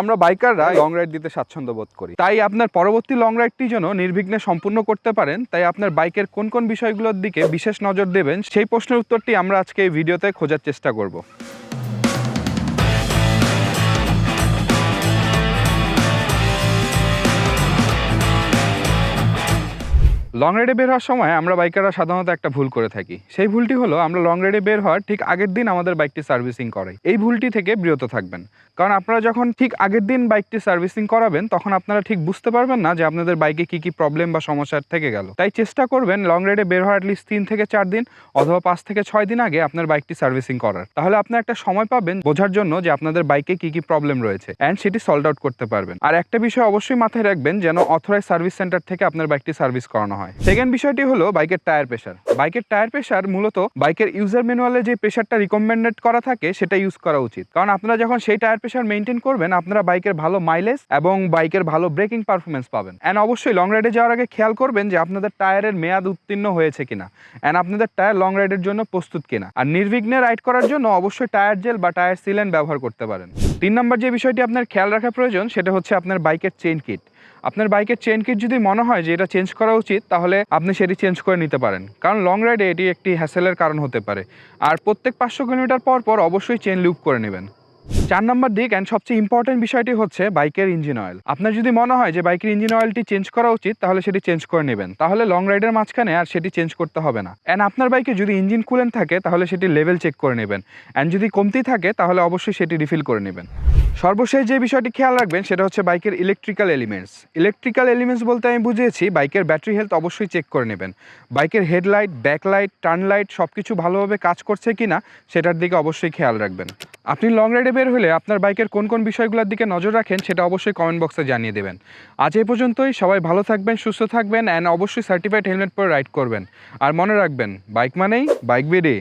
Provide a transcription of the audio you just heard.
আমরা বাইকাররা long ride দিতে স্বাচ্ছন্দ্য বোধ করি। তাই আপনার পরবর্তী লং রাইডটি যেন নির্বিঘ্নে সম্পূর্ণ করতে পারেন, তাই আপনার বাইকের কোন কোন বিষয়গুলোর দিকে বিশেষ নজর দেবেন, সেই প্রশ্নের উত্তরটি আমরা আজকে এই ভিডিওতে খোঁজার চেষ্টা করব। লং রাইডে বের হওয়ার সময় আমরা বাইকাররা সাধারণত একটা ভুল করে থাকি। সেই ভুলটি হলো আমরা লং রাইডে বের হওয়ার ঠিক আগের দিন আমাদের বাইকটি সার্ভিসিং করাই এই ভুলটি থেকে বিরত থাকবেন। কারণ আপনারা যখন ঠিক আগের দিন বাইকটি সার্ভিসিং করাবেন, তখন আপনারা ঠিক বুঝতে পারবেন না যে আপনাদের বাইকে কি কি প্রবলেম বা সমস্যা থেকে গেল। তাই চেষ্টা করবেন লং রাইডে বের হওয়ার অ্যাটলিস্ট তিন থেকে চার দিন অথবা পাঁচ থেকে ছয় দিন আগে আপনার বাইকটি সার্ভিসিং করার। তাহলে আপনি একটা সময় পাবেন বোঝার জন্য যে আপনাদের বাইকে কি কি প্রবলেম রয়েছে অ্যান্ড সেটি সলভ আউট করতে পারবেন। আর একটা বিষয় অবশ্যই মাথায় রাখবেন যেন অথরাইজ সার্ভিস সেন্টার থেকে আপনার বাইকটি সার্ভিস করানো হয়। সেকেন্ড বিষয়টি হলো বাইকের টায়ার প্রেশার বাইকের টায়ার প্রেশার মূলত বাইকের ইউজার ম্যানুয়ালে যে প্রেশারটা রিকমেন্ডেড করা থাকে, সেটা ইউজ করা উচিত। কারণ আপনারা যখন সেই টায়ার প্রেশার মেনটেন করবেন, আপনারা বাইকের ভালো মাইলেজ এবং বাইকের ভালো ব্রেকিং পারফরমেন্স পাবেন। অ্যান্ড অবশ্যই লং রাইডে যাওয়ার আগে খেয়াল করবেন যে আপনাদের টায়ারের মেয়াদ উত্তীর্ণ হয়েছে কিনা। অ্যান্ড আপনাদের টায়ার লং রাইডের জন্য প্রস্তুত কিনা। আর নির্বিঘ্নে রাইড করার জন্য অবশ্যই টায়ার জেল বা টায়ার সিলেন ব্যবহার করতে পারেন। তিন নম্বর যে বিষয়টি আপনার খেয়াল রাখা প্রয়োজন, সেটা হচ্ছে আপনার বাইকের চেইন কিট আপনার বাইকের চেন কিট যদি মনে হয় যে এটা চেঞ্জ করা উচিত, তাহলে আপনি সেটি চেঞ্জ করে নিতে পারেন। কারণ লং রাইডে এটি একটি হ্যাসেলের কারণ হতে পারে। আর প্রত্যেক পাঁচশো কিলোমিটার পর পর অবশ্যই চেন লুপ করে নেবেন। চার নম্বর দিক অ্যান্ড সবচেয়ে ইম্পর্টেন্ট বিষয়টি হচ্ছে বাইকের ইঞ্জিন অয়েল আপনার যদি মনে হয় যে বাইকের ইঞ্জিন অয়েলটি চেঞ্জ করা উচিত, তাহলে সেটি চেঞ্জ করে নেবেন। তাহলে লং রাইডের মাঝখানে আর সেটি চেঞ্জ করতে হবে না। অ্যান্ড আপনার বাইকে যদি ইঞ্জিন কুলেন থাকে, তাহলে সেটি লেভেল চেক করে নেবেন। অ্যান্ড যদি কমতি থাকে, তাহলে অবশ্যই সেটি রিফিল করে নেবেন। সর্বশেষ যে বিষয়টি খেয়াল রাখবেন, সেটা হচ্ছে বাইকের ইলেকট্রিক্যাল এলিমেন্টস ইলেকট্রিক্যাল এলিমেন্টস বলতে আমি বুঝিয়েছি, বাইকের ব্যাটারি হেলথ অবশ্যই চেক করে নেবেন। বাইকের হেডলাইট ব্যাকলাইট টার্ন লাইট সব কিছু ভালোভাবে কাজ করছে কিনা, সেটার দিকে অবশ্যই খেয়াল রাখবেন। আপনি লং রাইডে বের হলে আপনার বাইকের কোন কোন বিষয়গুলোর দিকে নজর রাখেন সেটা অবশ্যই কমেন্ট বক্সে জানিয়ে দেবেন। আজ এই পর্যন্তই, সবাই ভালো থাকবেন, সুস্থ থাকবেন অ্যান্ড অবশ্যই সার্টিফাইড হেলমেট পরে রাইড করবেন। আর মনে রাখবেন বাইক মানেই বাইক বেডে।